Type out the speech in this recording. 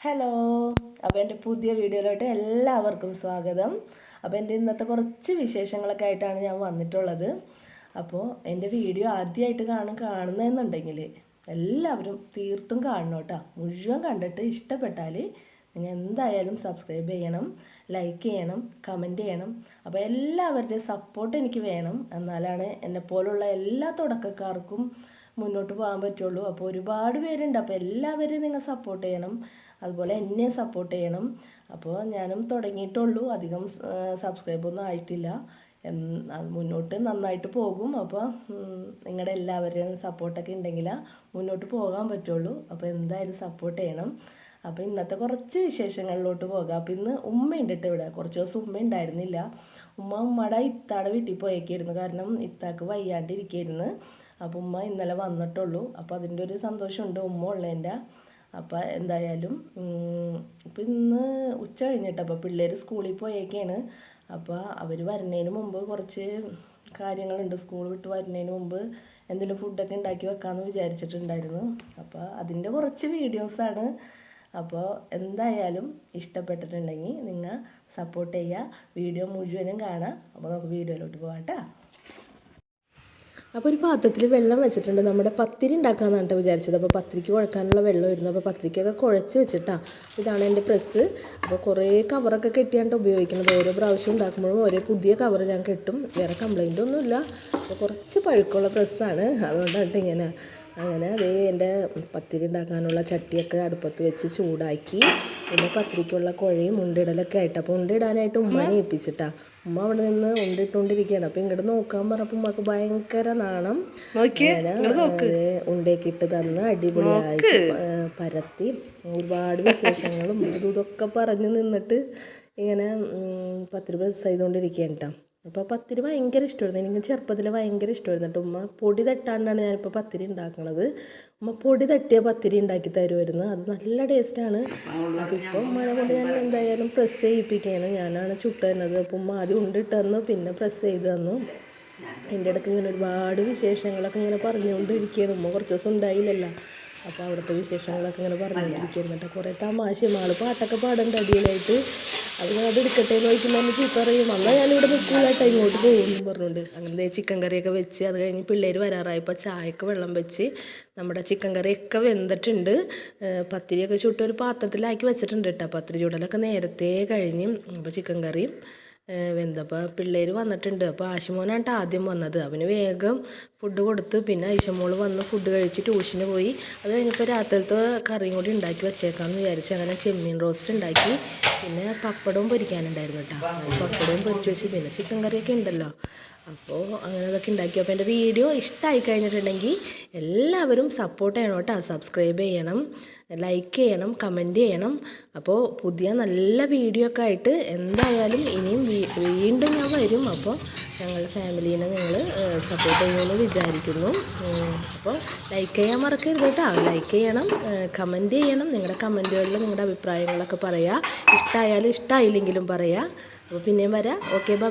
Hello അപ്പോൾ എന്റെ പുതിയ വീഡിയോയിലോട്ട് എല്ലാവർക്കും സ്വാഗതം. അപ്പോൾ എന്റെ ഇന്നത്തെ കുറച്ച് വിശേഷങ്ങളൊക്കെ ആയിട്ടാണ് ഞാൻ വന്നിട്ടുള്ളത്. അപ്പോൾ എന്റെ വീഡിയോ ആദ്യമായിട്ട് കാണും കാണുന്നതെന്നുണ്ടെങ്കിൽ എല്ലാവരും തീർത്തും കാണണം കേട്ടോ. മുഴുവൻ കണ്ടിട്ട് ഇഷ്ടപ്പെട്ടാൽ നിങ്ങൾ എന്തായാലും സബ്സ്ക്രൈബ് ചെയ്യണം ലൈക്ക് ചെയ്യണം കമന്റ് ചെയ്യണം. അപ്പോൾ എല്ലാവരുടെയും സപ്പോർട്ട് എനിക്ക് വേണം. എന്നാലാണ് എന്നെപ്പോലുള്ള എല്ലാ തുടക്കക്കാർക്കും മുന്നോട്ട് പോകാൻ പറ്റുള്ളൂ. അപ്പോൾ ഒരുപാട് പേരുണ്ട്. അപ്പോൾ എല്ലാവരും നിങ്ങൾ സപ്പോർട്ട് ചെയ്യണം. അതുപോലെ എന്നെ സപ്പോർട്ട് ചെയ്യണം. അപ്പോൾ ഞാനും തുടങ്ങിയിട്ടുള്ളൂ. അധികം സബ്സ്ക്രൈബൊന്നും ആയിട്ടില്ല. അത് മുന്നോട്ട് നന്നായിട്ട് പോകും. അപ്പോൾ നിങ്ങളുടെ എല്ലാവരുടെയും സപ്പോർട്ടൊക്കെ ഉണ്ടെങ്കിൽ മുന്നോട്ട് പോകാൻ പറ്റുള്ളൂ. അപ്പോൾ എന്തായാലും സപ്പോർട്ട് ചെയ്യണം. അപ്പോൾ ഇന്നത്തെ കുറച്ച് വിശേഷങ്ങളിലോട്ട് പോകാം. അപ്പോൾ ഇന്ന് ഉമ്മ ഉണ്ടിട്ട് ഇവിടെ. കുറച്ച് ദിവസം ഉമ്മ ഉണ്ടായിരുന്നില്ല. ഉമ്മ ഉമ്മയുടെ ഇത്താടെ വീട്ടിൽ പോയേക്കായിരുന്നു. കാരണം ഇത്താക്ക് വയ്യാണ്ടിരിക്കായിരുന്നു. അപ്പോൾ ഉമ്മ ഇന്നലെ വന്നിട്ടുള്ളൂ. അപ്പോൾ അതിന്റെ ഒരു സന്തോഷമുണ്ട് ഉമ്മ ഉള്ളതിന്റെ. അപ്പോൾ എന്തായാലും ഇപ്പം ഇന്ന് ഉച്ച കഴിഞ്ഞിട്ട് അപ്പോൾ പിള്ളേർ സ്കൂളിൽ പോയേക്കാണ്. അപ്പോൾ അവർ വരുന്നതിന് മുമ്പ് കുറച്ച് കാര്യങ്ങളുണ്ട്. സ്കൂൾ വിട്ട് വരുന്നതിന് മുമ്പ് എന്തെങ്കിലും ഫുഡൊക്കെ ഉണ്ടാക്കി വെക്കാമെന്ന് വിചാരിച്ചിട്ടുണ്ടായിരുന്നു. അപ്പോൾ അതിന്റെ കുറച്ച് വീഡിയോസാണ് അപ്പോൾ എന്തായാലും ഇഷ്ടപ്പെട്ടിട്ടുണ്ടെങ്കിൽ നിങ്ങൾ സപ്പോർട്ട് ചെയ്യുക വീഡിയോ മുഴുവനും കാണാം. അപ്പോൾ നമുക്ക് വീഡിയോയിലോട്ട് പോകാം അപ്പോൾ ഒരു പാത്രത്തിൽ വെള്ളം വെച്ചിട്ടുണ്ട്. നമ്മുടെ പത്തിരി ഉണ്ടാക്കാമെന്നാണ് കേട്ടോ വിചാരിച്ചത്. അപ്പോൾ പത്തിരിക്ക് കുഴക്കാനുള്ള വെള്ളം ഇരുന്നു അപ്പോൾ പത്തിരിക്കൊക്കെ കുഴച്ച് വെച്ചിട്ടാണ് ഇതാണ് എന്റെ പ്രസ് അപ്പോൾ കുറേ കവറൊക്കെ കെട്ടിയാണ്ട് ഉപയോഗിക്കുന്നത്. ഓരോ പ്രാവശ്യം ഉണ്ടാക്കുമ്പോഴും ഓരോ പുതിയ കവർ ഞാൻ കെട്ടും. വേറെ കംപ്ലൈന്റ് ഒന്നുമില്ല. അപ്പോൾ കുറച്ച് പഴുക്കമുള്ള പ്രസ്സാണ്. അതുകൊണ്ടാണ് ഇങ്ങനെ അങ്ങനെ അതേ എന്റെ പത്തിരി ഉണ്ടാക്കാനുള്ള ചട്ടിയൊക്കെ അടുപ്പത്ത് വെച്ച് ചൂടാക്കി. പിന്നെ പത്തിരിക്കുള്ള കുഴയും ഉണ്ടിടലൊക്കെ ആയിട്ട്. അപ്പോൾ ഉണ്ടിടാനായിട്ട് ഉമ്മാനെ ഏൽപ്പിച്ചിട്ടാ. ഉമ്മ അവിടെ നിന്ന് ഉണ്ടിട്ടുകൊണ്ടിരിക്കുകയാണ് അപ്പോൾ ഇങ്ങോട്ട് നോക്കാൻ പറഞ്ഞപ്പോൾ ഉമ്മക്ക് ഭയങ്കര നാണം. അങ്ങനെ ഉണ്ടേക്ക് ഉണ്ടേക്കിട്ട് തന്ന് അടിപൊളിയായിട്ട് പരത്തി. ഒരുപാട് വിശേഷങ്ങളും അതും ഇതൊക്കെ പറഞ്ഞ് നിന്നിട്ട് ഇങ്ങനെ പത്തിരി പ്രസ് ചെയ്തുകൊണ്ടിരിക്കുകയാണ് കേട്ടോ അപ്പോൾ പത്തിരി ഭയങ്കര ഇഷ്ടമായിരുന്നു എനിക്ക് ചെറുപ്പത്തിൽ ഭയങ്കര ഇഷ്ടമായിരുന്നു കേട്ടോ ഉമ്മ പൊടി തട്ടാണ്ടാണ് ഞാനിപ്പോൾ പത്തിരി ഉണ്ടാക്കുന്നത് ഉമ്മ പൊടി തട്ടിയ പത്തിരി ഉണ്ടാക്കി തരുമായിരുന്നു അത് നല്ല ടേസ്റ്റാണ് അപ്പോൾ ഇപ്പോൾ ഉമ്മനെ കൊണ്ട് ഞാൻ എന്തായാലും പ്രസ് ചെയ്യിപ്പിക്കുകയാണ് ഞാനാണ് ചുട്ട് തന്നത്. അപ്പോൾ ഉമ്മ ആദ്യം ഉണ്ടിട്ട് തന്നു പിന്നെ പ്രസ് ചെയ്ത് തന്നു. എന്റെ ഇടയ്ക്ക് ഇങ്ങനെ ഒരുപാട് വിശേഷങ്ങളൊക്കെ ഇങ്ങനെ പറഞ്ഞുകൊണ്ടിരിക്കുകയാണ് ഉമ്മ കുറച്ച് ദിവസം ഉണ്ടായില്ലല്ലോ. അപ്പോൾ അവിടുത്തെ വിശേഷങ്ങളൊക്കെ ഇങ്ങനെ പറഞ്ഞുകൊണ്ടിരിക്കുകയായിരുന്നു കേട്ടോ കുറേ തമാശയും ആൾ പാട്ടൊക്കെ പാടേണ്ട അടിയിലായിട്ട്. അത് അത് എടുക്കട്ടെ എന്ന് ചോദിക്കുമ്പോൾ അമ്മ ചീത്ത പറയും അമ്മ ഞാനിവിടെ നിൽക്കൂലാട്ടോ ഇങ്ങോട്ട് പോകുമെന്ന് പറഞ്ഞുകൊണ്ട് അങ്ങനെ ചിക്കൻ കറിയൊക്കെ വെച്ച് അത് കഴിഞ്ഞ് പിള്ളേർ വരാറായപ്പോൾ ചായക്ക് വെള്ളം വെച്ച് നമ്മുടെ ചിക്കൻ കറിയൊക്കെ വെന്തിട്ടുണ്ട്. പത്തിരിയൊക്കെ ചുട്ട് ഒരു പാത്രത്തിലാക്കി വെച്ചിട്ടുണ്ട് കേട്ടോ പത്തിരി ചൂടലൊക്കെ നേരത്തെ കഴിഞ്ഞ് അപ്പോൾ ചിക്കൻ കറിയും വെന്തപ്പോൾ പിള്ളേർ വന്നിട്ടുണ്ട്. അപ്പോൾ ആശുമോനാണ് ആദ്യം വന്നത്. അവന് വേഗം ഫുഡ് കൊടുത്ത് പിന്നെ ഐശമോൾ വന്ന് ഫുഡ് കഴിച്ച് ട്യൂഷന് പോയി. അത് കഴിഞ്ഞപ്പോൾ രാത്രിയിലത്തെ കറിയും കൂടി ഉണ്ടാക്കി വെച്ചേക്കാമെന്ന് വിചാരിച്ച് അങ്ങനെ ചെമ്മീൻ റോസ്റ്റ് ഉണ്ടാക്കി. പിന്നെ പപ്പടവും പൊരിക്കാനുണ്ടായിരുന്നു കേട്ടോ. പപ്പടവും പൊരിച്ച് വെച്ച്. പിന്നെ ചിക്കൻ കറിയൊക്കെ ഉണ്ടല്ലോ. അപ്പോൾ അങ്ങനെ അതൊക്കെ ഉണ്ടാക്കി. അപ്പോൾ എന്റെ വീഡിയോ ഇഷ്ടമായി കഴിഞ്ഞിട്ടുണ്ടെങ്കിൽ എല്ലാവരും സപ്പോർട്ട് ചെയ്യണം കേട്ടോ. സബ്സ്ക്രൈബ് ചെയ്യണം ലൈക്ക് ചെയ്യണം കമന്റ് ചെയ്യണം. അപ്പോൾ പുതിയ നല്ല വീഡിയോ ഒക്കെ ആയിട്ട് എന്തായാലും ഇനിയും വീണ്ടും ഞാൻ വരും. അപ്പോൾ ഞങ്ങളുടെ ഫാമിലീനെ നിങ്ങൾ സപ്പോർട്ട് ചെയ്യുമെന്ന് വിചാരിക്കുന്നു. അപ്പോൾ ലൈക്ക് ചെയ്യാൻ മറക്കരുത് കേട്ടോ. ലൈക്ക് ചെയ്യണം കമന്റ് ചെയ്യണം. നിങ്ങളുടെ കമന്റുകളിൽ നിങ്ങളുടെ അഭിപ്രായങ്ങളൊക്കെ പറയുക ഇഷ്ടമായാലും ഇഷ്ടമായില്ലെങ്കിലും പറയുക അപ്പോൾ പിന്നെയും വരാം. Okay bye